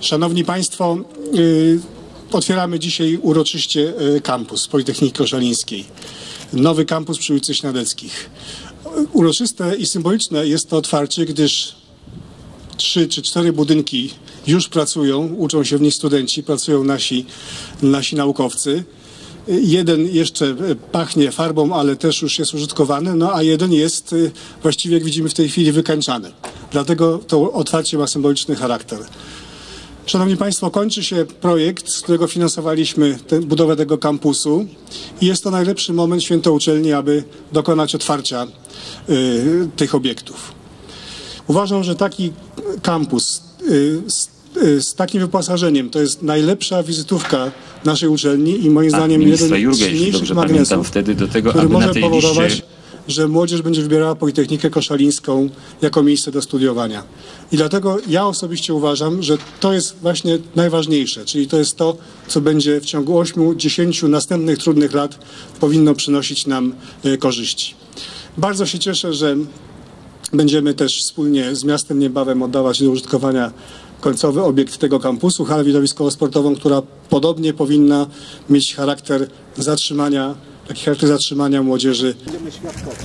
Szanowni Państwo, y, otwieramy dzisiaj uroczyście y, kampus Politechniki Koszalińskiej. Nowy kampus przy ulicy Śniadeckich. Uroczyste i symboliczne jest to otwarcie, gdyż trzy czy cztery budynki już pracują, uczą się w nich studenci, pracują nasi, nasi naukowcy. Jeden jeszcze e, pachnie farbą, ale też już jest użytkowany, no a jeden jest y, właściwie, jak widzimy w tej chwili, wykańczany. Dlatego to otwarcie ma symboliczny charakter. Szanowni Państwo, kończy się projekt, z którego finansowaliśmy tę budowę tego kampusu i jest to najlepszy moment święto uczelni, aby dokonać otwarcia y, tych obiektów. Uważam, że taki kampus y, z, z takim wyposażeniem to jest najlepsza wizytówka naszej uczelni i moim A, zdaniem jeden z Jurga, jeśli silniejszych magnesów, wtedy do tego, który aby na może tej powodować, liście że młodzież będzie wybierała Politechnikę Koszalińską jako miejsce do studiowania. I dlatego ja osobiście uważam, że to jest właśnie najważniejsze, czyli to jest to, co będzie w ciągu 8-10 następnych trudnych lat powinno przynosić nam e, korzyści. Bardzo się cieszę, że Będziemy też wspólnie z miastem niebawem oddawać do użytkowania końcowy obiekt tego kampusu, halę widowiskowo-sportową, która podobnie powinna mieć charakter zatrzymania, taki charakter zatrzymania młodzieży Będziemy świadkowie.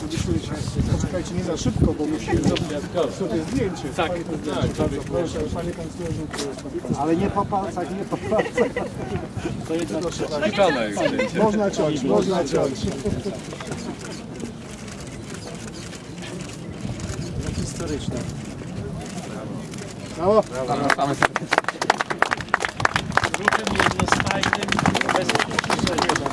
Poczekajcie nie za szybko, bo musimy zrobić sobie zdjęcie. Tak, tak. Bardzo proszę, panie kanclerzu. Ale nie po palcach, nie po palcach. To jedno trzeba. Można ciąć, można ciąć. Historyczne. Brawo. Brawo. Zapraszamy serdecznie. Ruchem jednostajnym bez uciszenia.